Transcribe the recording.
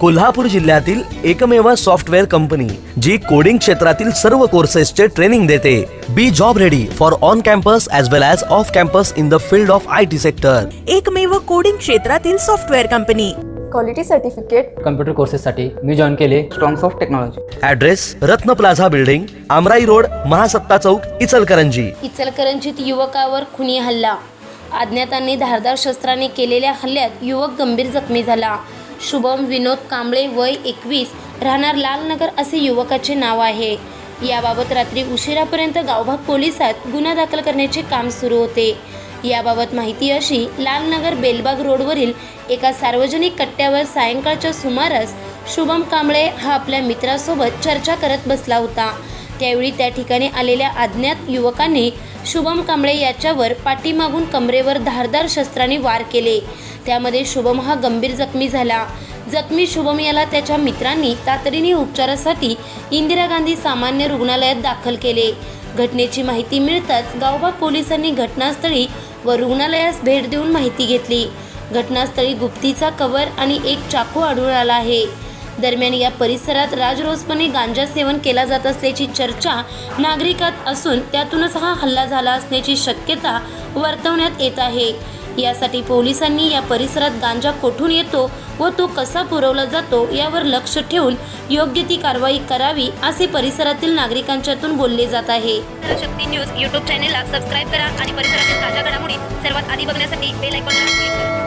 कोल्हापूर जिल्ह्यातील एकमेव software company जी coding क्षेत्रातील सर्व कोर्सेसचे ट्रेनिंग देते. Be job ready for on campus as well as off campus in the field of I T sector एकमेव coding क्षेत्रातील software company. Quality certificate computer कोर्सेससाठी मी join केले. Strongs of technology address Ratna plaza building Amrai road Mahasatta Chowk Ichalkaranji. इचलकरंजीत युवकावर खुनी हल्ला. अज्ञातांनी धारदार शस्त्राने केलेल्या हल्ल्यात युवक गंभीर जखमी झाला. शुभम विनोद कांबळे वय एकवीस राहणार लालनगर असे युवकाचे नाव आहे. याबाबत रात्री उशिरापर्यंत गावभाग पोलिसात गुन्हा दाखल करण्याचे काम सुरू होते. याबाबत माहिती अशी लालनगर बेलबाग रोडवरील एका सार्वजनिक कट्ट्यावर सायंकाळच्या सुमारास शुभम कांबळे हा आपल्या मित्रासोबत चर्चा करत बसला होता. त्यावेळी त्या ठिकाणी आलेल्या अज्ञात युवकांनी शुभम कांबळे याच्यावर पाठीमागून कमरेवर धारदार शस्त्राने वार केले. त्यामध्ये शुभम हा गंभीर जखमी झाला. जखमी शुभम याला त्याच्या मित्रांनी तातडीने उपचारासाठी इंदिरा गांधी सामान्य रुग्णालयात दाखल केले. घटनेची माहिती मिळताच गावभाग पोलिसांनी घटनास्थळी व रुग्णालयास भेट देऊन माहिती घेतली. घटनास्थळी गुप्तीचा कवर आणि एक चाकू आढळून आला आहे. दरम्यान या परिसरात राजरोसपणे गांजा सेवन केला जात असल्याची चर्चा नागरिकात असून त्यातूनच हा हल्ला झाला असण्याची शक्यता वर्तवण्यात येत आहे. यासाठी पोलिसांनी या परिसरात गांजा कोठून येतो व तो कसा पुरवला जातो यावर लक्ष ठेवून योग्य ती कारवाई करावी असे परिसरातील नागरिकांच्यातून बोलले जात आहे. शक्ती न्यूज यूट्यूब चॅनेलला सबस्क्राईब करा आणि परिसरातील ताज्या घडामोडी सर्वात आधी बघण्यासाठी बेल आयकॉनला क्लिक करा.